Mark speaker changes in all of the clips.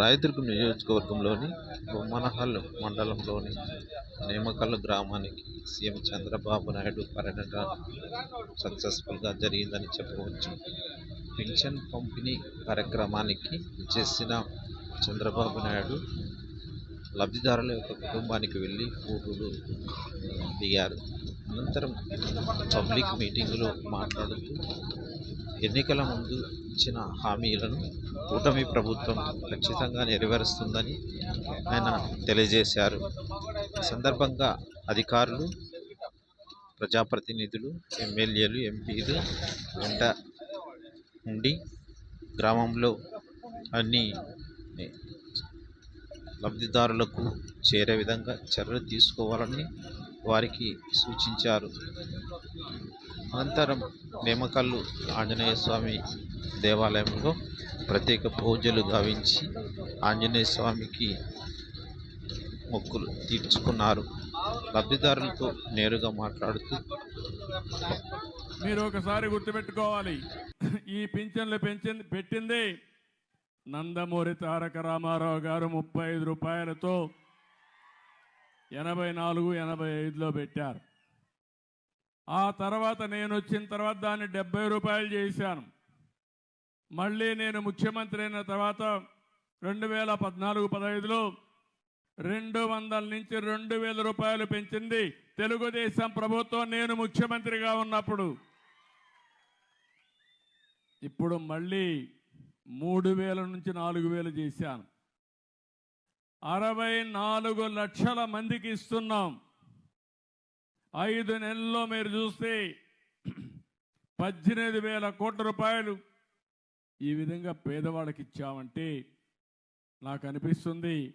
Speaker 1: రాయదుర్గం నియోజకవర్గంలోని బొమ్మనహల్ మండలంలోని నేమకల్ గ్రామానికి సీఎం చంద్రబాబు నాయుడు పర్యటన సక్సెస్ఫుల్గా జరిగిందని చెప్పవచ్చు. పింఛన్ పంపిణీ కార్యక్రమానికి చేసిన చంద్రబాబు నాయుడు లబ్ధిదారుల యొక్క కుటుంబానికి వెళ్ళి ఫోటోలు దిగారు. అనంతరం పబ్లిక్ మీటింగ్లో మాట్లాడుతూ ఎన్నికల ముందు ఇచ్చిన హామీలను కూటమి ప్రభుత్వం ఖచ్చితంగా నెరవేరుస్తుందని ఆయన తెలియజేశారు. ఈ సందర్భంగా అధికారులు ప్రజాప్రతినిధులు ఎమ్మెల్యేలు ఎంపీలు వెంట ఉండి గ్రామంలో అన్ని లబ్ధిదారులకు చేరే విధంగా చర్యలు తీసుకోవాలని వారికి సూచించారు. అనంతరం నిమ్మకల్లు ఆంజనేయ స్వామి దేవాలయంలో ప్రత్యేక పూజలు గావించి ఆంజనేయ స్వామికి మొక్కులు తీర్చుకున్నారు. లబ్ధిదారులతో నేరుగా మాట్లాడుతూ
Speaker 2: మీరు ఒకసారి గుర్తుపెట్టుకోవాలి. ఈ పింఛన్లు పెంచింది పెట్టింది నందమూరి తారక రామారావు గారు ముప్పై ఐదు రూపాయలతో ఎనభై నాలుగు ఎనభై ఐదులో పెట్టారు. ఆ తర్వాత నేను వచ్చిన తర్వాత దాన్ని డెబ్బై రూపాయలు చేశాను. మళ్ళీ నేను ముఖ్యమంత్రి అయిన తర్వాత రెండు వేల పద్నాలుగు పదహైదులో రెండు వందల నుంచి రెండు వేల రూపాయలు పెంచింది తెలుగుదేశం ప్రభుత్వం. నేను ముఖ్యమంత్రిగా ఉన్నప్పుడు ఇప్పుడు మళ్ళీ మూడు వేల నుంచి నాలుగు వేలు చేశాను. అరవై నాలుగు లక్షల మందికి ఇస్తున్నాం. ఐదు నెలల్లో మీరు చూస్తే పద్దెనిమిది వేల కోట్ల రూపాయలు ఈ విధంగా పేదవాళ్ళకి ఇచ్చామంటే నాకు అనిపిస్తుంది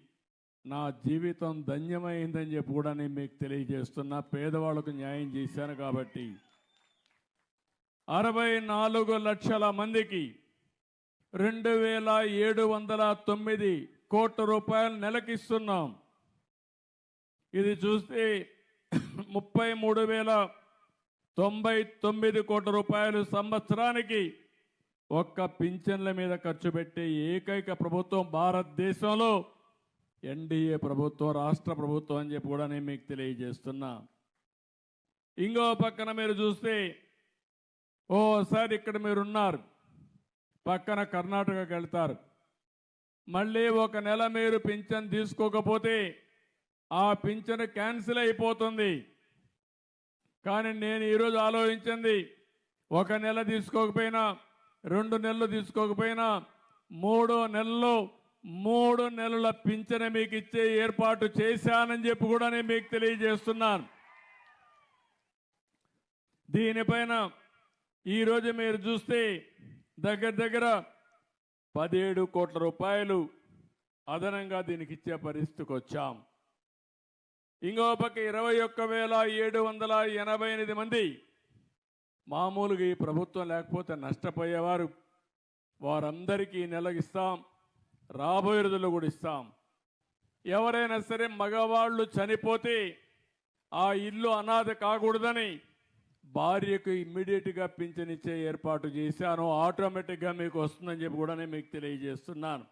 Speaker 2: నా జీవితం ధన్యమైందని చెప్పి కూడా నేను మీకు తెలియజేస్తున్నా. పేదవాళ్ళకు న్యాయం చేశాను కాబట్టి అరవై నాలుగు లక్షల మందికి రెండు వేల ఏడు వందల తొమ్మిది కోట్ల రూపాయలు నెలకిస్తున్నాం. ఇది చూస్తే ముప్పై మూడు వేల తొంభై తొమ్మిది కోట్ల రూపాయలు సంవత్సరానికి ఒక్క పింఛన్ల మీద ఖర్చు పెట్టే ఏకైక ప్రభుత్వం భారతదేశంలో ఎన్డీఏ ప్రభుత్వం రాష్ట్ర ప్రభుత్వం అని చెప్పి కూడా నేను మీకు తెలియజేస్తున్నా. ఇంకో పక్కన మీరు చూస్తే ఓసారి ఇక్కడ మీరు ఉన్నారు పక్కన కర్ణాటకకి వెళ్తారు. మళ్ళీ ఒక నెల మీరు పింఛన్ తీసుకోకపోతే ఆ పింఛన్ క్యాన్సిల్ అయిపోతుంది. కానీ నేను ఈరోజు ఆలోచించింది ఒక నెల తీసుకోకపోయినా రెండు నెలలు తీసుకోకపోయినా మూడో నెలలో మూడు నెలల పింఛన మీకు ఇచ్చే ఏర్పాటు చేశానని చెప్పి కూడా నేను మీకు తెలియజేస్తున్నాను. దీనిపైన ఈరోజు మీరు చూస్తే దగ్గర దగ్గర పదిహేడు కోట్ల రూపాయలు అదనంగా దీనికి ఇచ్చే పరిస్థితికి వచ్చాం. ఇంకో పక్క ఇరవై ఒక్క వేల ఏడు వందల ఎనభై ఎనిమిది మంది మామూలుగా ఈ ప్రభుత్వం లేకపోతే నష్టపోయేవారు. వారందరికీ నెలగిస్తాం రాబోయే రోజుల్లో కూడా ఇస్తాం. ఎవరైనా సరే మగవాళ్ళు చనిపోతే ఆ ఇల్లు అనాథ కాకూడదని భార్యకు ఇమ్మీడియట్గా పింఛనిచ్చే ఏర్పాటు చేశాను ఆటోమేటిక్గా మీకు వస్తుందని చెప్పి కూడా నేను మీకు తెలియజేస్తున్నాను.